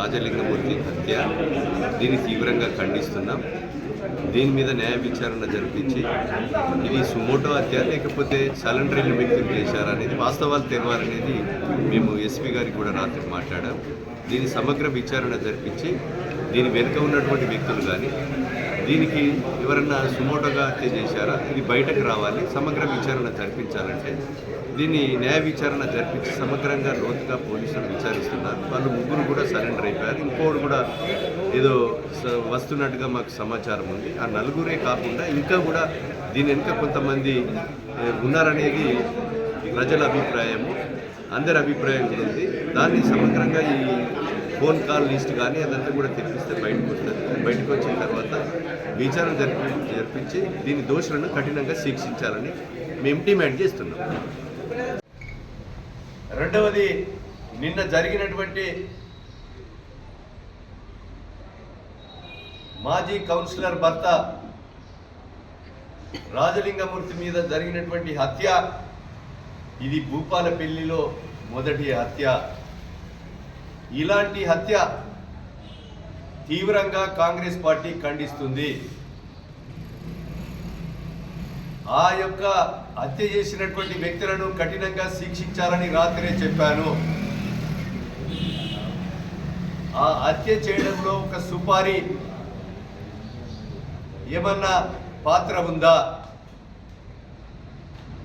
రాజలింగమూర్తి హత్య. దీన్ని తీవ్రంగా ఖండిస్తున్నాం. దీని మీద న్యాయ విచారణ జరిపించి ఇది సుమోటో హత్య లేకపోతే సలెండరీలు వ్యక్తం చేశారా అనేది వాస్తవాలు తెలవాలనేది మేము ఎస్పీ గారికి కూడా రాత్రి మాట్లాడాం దీని సమగ్ర విచారణ జరిపించి దీని వెనుక ఉన్నటువంటి వ్యక్తులు కానీ దీనికి ఎవరన్నా సుమోటోగా హత్య చేశారా? ఇది బయటకు రావాలి సమగ్ర విచారణ జరిపించాలంటే. దీన్ని న్యాయ విచారణ జరిపించి సమగ్రంగా లోతుగా పోలీసులు విచారిస్తున్నారు. వాళ్ళు ముగ్గురు కూడా సరెండర్ అయిపోయారు. ఇంకోడు కూడా ఏదో వస్తున్నట్టుగా మాకు సమాచారం ఉంది. ఆ నలుగురే కాకుండా ఇంకా కూడా దీని వెనుక కొంతమంది ఉన్నారనేది ప్రజల అభిప్రాయము. అందరి అభిప్రాయం కూడా ఉంది. దాన్ని సమగ్రంగా ఈ ఫోన్ కాల్ లిస్ట్ కానీ అదంతా కూడా తెప్పిస్తే బయటకు వస్తుంది. బయటకు వచ్చిన తర్వాత విచారణ జరిపి జరిపించి దీని దోషులను కఠినంగా శిక్షించాలని మేము డిమాండ్ చేస్తున్నాం. రెండవది నిన్న జరిగినటువంటి మాజీ కౌన్సిలర్ భర్త రాజలింగమూర్తి మీద జరిగినటువంటి హత్య ఇది భూపాలపల్లిలో మొదటి హత్య. ఇలాంటి హత్య తీవ్రంగా కాంగ్రెస్ పార్టీ ఖండిస్తుంది. ఆ యొక్క హత్య చేసినటువంటి వ్యక్తులను కఠినంగా శిక్షించాలని రాత్రే చెప్పాను. ఆ హత్య చేయడంలో ఒక సుపారీ ఏమన్నా పాత్ర ఉందా?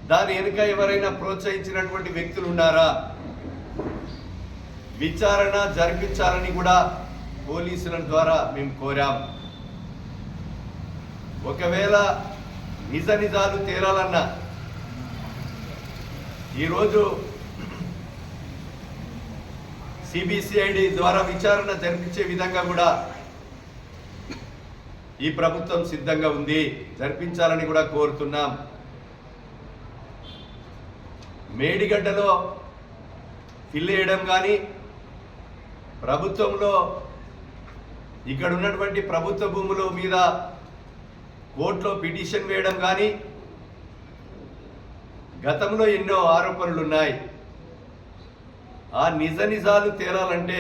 దాని వెనుక ఎవరైనా ప్రోత్సహించినటువంటి వ్యక్తులు ఉన్నారా? విచారణ జరిపించాలని కూడా పోలీసుల ద్వారా మేము కోరాం. ఒకవేళ నిజ నిజాలు తేలాలన్నా ఈరోజు సిబిసిఐడి ద్వారా విచారణ జరిపించే విధంగా కూడా ఈ ప్రభుత్వం సిద్ధంగా ఉంది. జరిపించాలని కూడా కోరుతున్నాం. మేడిగడ్డలో ఫిల్ చేయడం కానీ ప్రభుత్వంలో ఇక్కడ ఉన్నటువంటి ప్రభుత్వ భూముల మీద కోర్టులో పిటిషన్ వేయడం కానీ గతంలో ఎన్నో ఆరోపణలు ఉన్నాయి. ఆ నిజ నిజాలు తేలాలంటే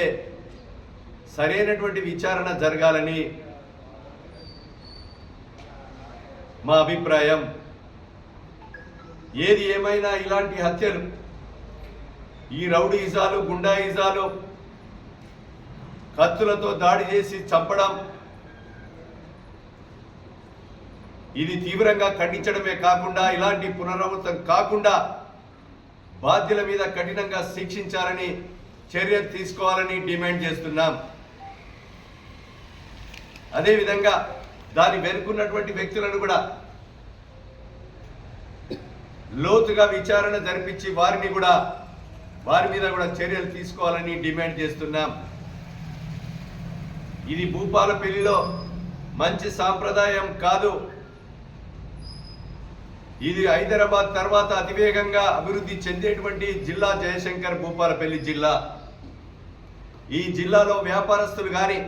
సరైనటువంటి విచారణ జరగాలని మా అభిప్రాయం. ఏది ఏమైనా ఇలాంటి హత్యలు. ఈ రౌడీజాలు గుండాయిజాలు కత్తులతో దాడి చేసి చంపడం ఇది తీవ్రంగా ఖండించడమే కాకుండా ఇలాంటి పునరావృతం కాకుండా బాధ్యుల మీద కఠినంగా శిక్షించాలని చర్యలు తీసుకోవాలని డిమాండ్ చేస్తున్నాం. అదేవిధంగా దాని వెనుకున్నటువంటి వ్యక్తులను కూడా లోతుగా విచారణ జరిపించి వారిని కూడా వారి మీద కూడా చర్యలు తీసుకోవాలని డిమాండ్ చేస్తున్నాం. ఇది భూపాలపల్లిలో మంచి సాంప్రదాయం కాదు. ఇది హైదరాబాద్ తర్వాత అతివేగంగా అభివృద్ధి చెందేటువంటి జిల్లా జయశంకర్ భూపాలపల్లి జిల్లా. ఈ జిల్లాలో వ్యాపారస్తులు కానీ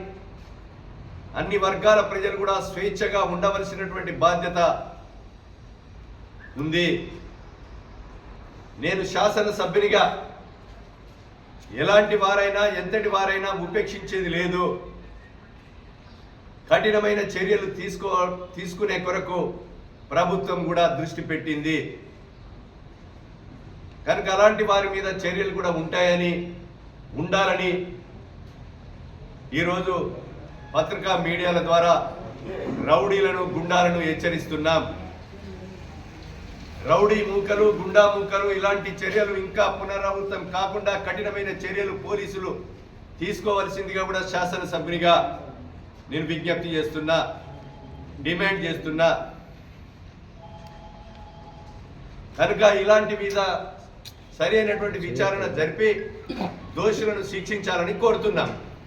అన్ని వర్గాల ప్రజలు కూడా స్వేచ్ఛగా ఉండవలసినటువంటి బాధ్యత ఉంది. నేను శాసనసభ్యునిగా ఎలాంటి వారైనా ఎంతటి వారైనా ఉపేక్షించేది లేదు. కఠినమైన చర్యలు తీసుకో తీసుకునే కొరకు ప్రభుత్వం కూడా దృష్టి పెట్టింది. కనుక అలాంటి వారి మీద చర్యలు కూడా ఉంటాయని ఉండాలని ఈరోజు పత్రికా మీడియాల ద్వారా రౌడీలను గుండాలను హెచ్చరిస్తున్నాం. రౌడీ మూకలు గుండా మూకలు ఇలాంటి చర్యలు ఇంకా పునరావృతం కాకుండా కఠినమైన చర్యలు పోలీసులు తీసుకోవాల్సిందిగా కూడా శాసనసభ్యునిగా నేను విజ్ఞప్తి చేస్తున్నా డిమాండ్ చేస్తున్నా. కనుక ఇలాంటి మీద సరైనటువంటి విచారణ జరిపి దోషులను శిక్షించాలని కోరుతున్నాం.